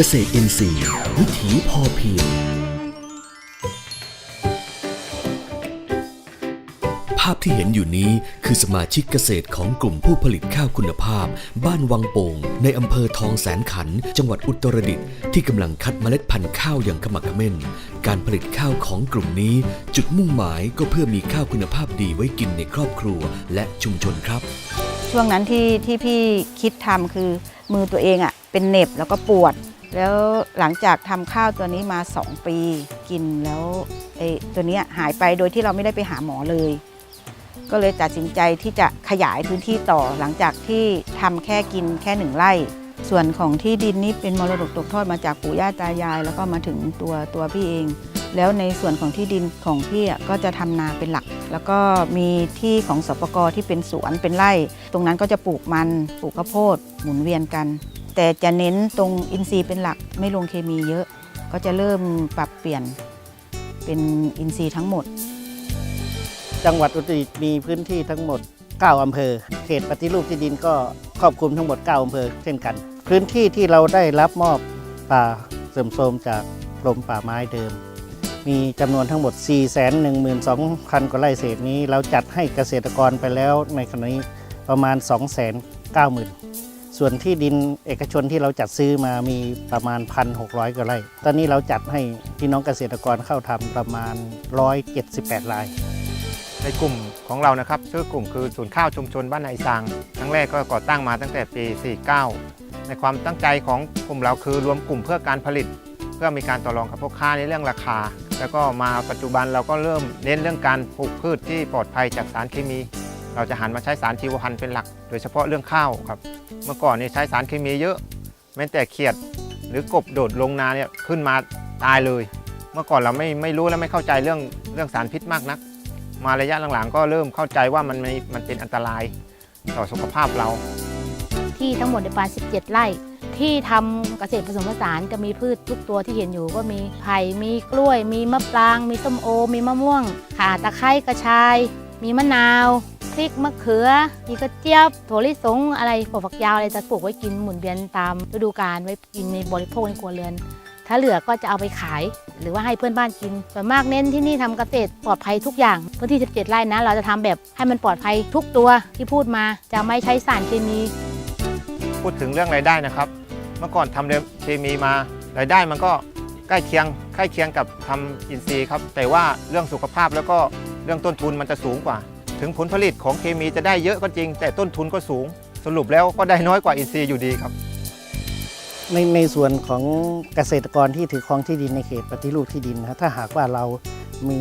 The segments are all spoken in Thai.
เกษตรอินทรีย์ วิถีพอเพียง ภาพที่เห็นอยู่นี้คือสมาชิกเกษตรของกลุ่มผู้ผลิตข้าวคุณภาพ บ้านวังโป่งในอำเภอทองแสนขัน จังหวัดอุตรดิตถ์ที่กำลังคัดเมล็ดพันธุ์ข้าวอย่างขมักเขม้น การผลิตข้าวของกลุ่มนี้ จุดมุ่งหมายก็เพื่อมีข้าวคุณภาพดีไว้กินในครอบครัวและชุมชนครับ ช่วงนั้นที่ที่พี่คิดทำคือมือตัวเองอะ่ะเป็นเหน็บแล้วก็ปวด แล้วหลังจากทำข้าวตัวนี้มา 2 ปีกินแล้วไอ้ตัวเนี้ยหายไปโดยที่เราไม่ได้ไปหาหมอเลย ก็เลยตัดสินใจที่จะขยายพื้นที่ต่อหลังจากที่ทำแค่กินแค่หนึ่งไร่ ส่วนของที่ดินนี่เป็นมรดกตกทอดมาจากปู่ย่าตายาย แล้วก็มาถึงตัวตัวพี่เอง แล้วในส่วนของที่ดินของพี่ก็จะทำนาเป็นหลัก แล้วก็มีที่ของสปกที่เป็นสวนเป็นไร่ ตรงนั้นก็จะปลูกมันปลูกข้าวโพดหมุนเวียนกัน แต่จะเน้นตรงอินทรีย์เป็นหลักไม่ลงเคมีเยอะ ก็จะเริ่มปรับเปลี่ยนเป็นอินทรีย์ทั้งหมด จังหวัดอุตรดิตถ์มีพื้นที่ทั้งหมด 9 อำเภอ เขตปฏิรูปที่ดินก็ครอบคลุมทั้งหมด 9 อำเภอเช่นกัน พื้นที่ที่เราได้รับมอบป่าเสริมโทรมจากกรมป่าไม้เดิม มีจำนวนทั้งหมด 412,000 กว่าไร่เศษนี้ เราจัดให้เกษตรกรไปแล้วในขณะนี้ประมาณ 290,000 ส่วนที่ดินเอกชนที่เราจัดซื้อมามีประมาณ 1,600กว่าไร่ ตอนนี้เราจัดให้พี่น้องเกษตรกรเข้าทำประมาณ 178ราย ในกลุ่มของเรานะครับชื่อกลุ่มคือศูนย์ข้าวชุมชนบ้านนายซางครั้งแรกก็ก่อตั้งมาตั้งแต่ปี 49 ในความตั้งใจของกลุ่มเราคือรวมกลุ่มเพื่อการผลิต เพื่อมีการต่อรองกับพ่อค้าในเรื่องราคา แล้วก็มาปัจจุบันเราก็เริ่มเน้นเรื่องการปลูกพืชที่ปลอดภัยจากสารเคมี เราจะหันมาใช้สารชีวพันธุ์เป็นหลัก โดยเฉพาะเรื่องข้าวครับ เมื่อก่อนนี่ใช้สารเคมีเยอะ แม้แต่เขียด หรือกบโดดลงนาเนี่ยขึ้นมาตายเลย เมื่อก่อนเราไม่ไม่รู้และไม่เข้าใจเรื่องเรื่องสารพิษมากนัก มาระยะหลังๆ ก็เริ่มเข้าใจว่ามันมันเป็นอันตรายต่อสุขภาพเรา ที่ทั้งหมดในประมา17 ไร่ ที่ทำเกษตรผสมผสานจะมีพืชทุกตัวที่เห็นอยู่ก็มีไผ่มีกล้วย มีมะปราง มีส้มโอ มีมะม่วง ข่าตะไคร้กระชาย มีมะนาว ริกมะเขือมีกระเจี๊ยบถั่วลิสงอะไรปลูกฝักยาวอะไรจะปลูกไว้กินหมุนเวียนตามฤดูกาลไว้กินในบริโภคในครัวเรือน ถ้าเหลือก็จะเอาไปขาย หรือว่าให้เพื่อนบ้านกิน ส่วนมากเน้นที่นี่ทำเกษตรปลอดภัยทุกอย่างพื้นที่ 17 ไร่นะเราจะทำแบบให้มันปลอดภัยทุกตัวที่พูดมาจะไม่ใช้สารเคมี พูดถึงเรื่องรายได้นะครับ เมื่อก่อนทำเรื่องเคมีมารายได้มันก็ใกล้เคียงใกล้เคียงกับทำอินทรีย์ครับแต่ว่าเรื่องสุขภาพแล้วก็เรื่องต้นทุนมันจะสูงกว่า ถึงผลผลิตของเคมีจะได้เยอะก็จริง แต่ต้นทุนก็สูง สรุปแล้วก็ได้น้อยกว่าอินทรีย์อยู่ดีครับ ในในส่วนของเกษตรกรที่ถือครองที่ดินในเขตปฏิรูปที่ดินนะครับถ้าหากว่าเรามี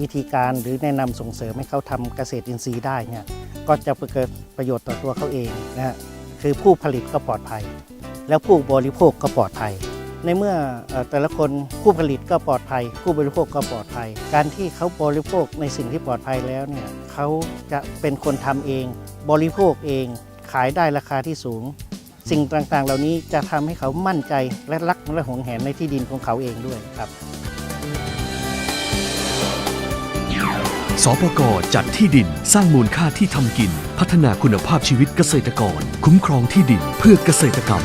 วิธีการหรือแนะนำส่งเสริมให้เขาทำเกษตรอินทรีย์ได้เนี่ยก็จะเกิดประโยชน์ต่อตัวเขาเองนะคือผู้ผลิตก็ปลอดภัย แล้วผู้บริโภคก็ปลอดภัย ในเมื่อแต่ละคนผู้ผลิตก็ปลอดภัย ผู้บริโภคก็ปลอดภัย การที่เขาบริโภคในสิ่งที่ปลอดภัยแล้วเนี่ยเขาจะเป็นคนทำเอง บริโภคเองขายได้ราคาที่สูง สิ่งต่างๆ เหล่านี้จะทำให้เขามั่นใจและรักและหวงแหนในที่ดินของเขาเองด้วยครับสปกจัดที่ดินสร้างมูลค่าที่ทำกิน พัฒนาคุณภาพชีวิตเกษตรกร คุ้มครองที่ดินเพื่อเกษตรกรรม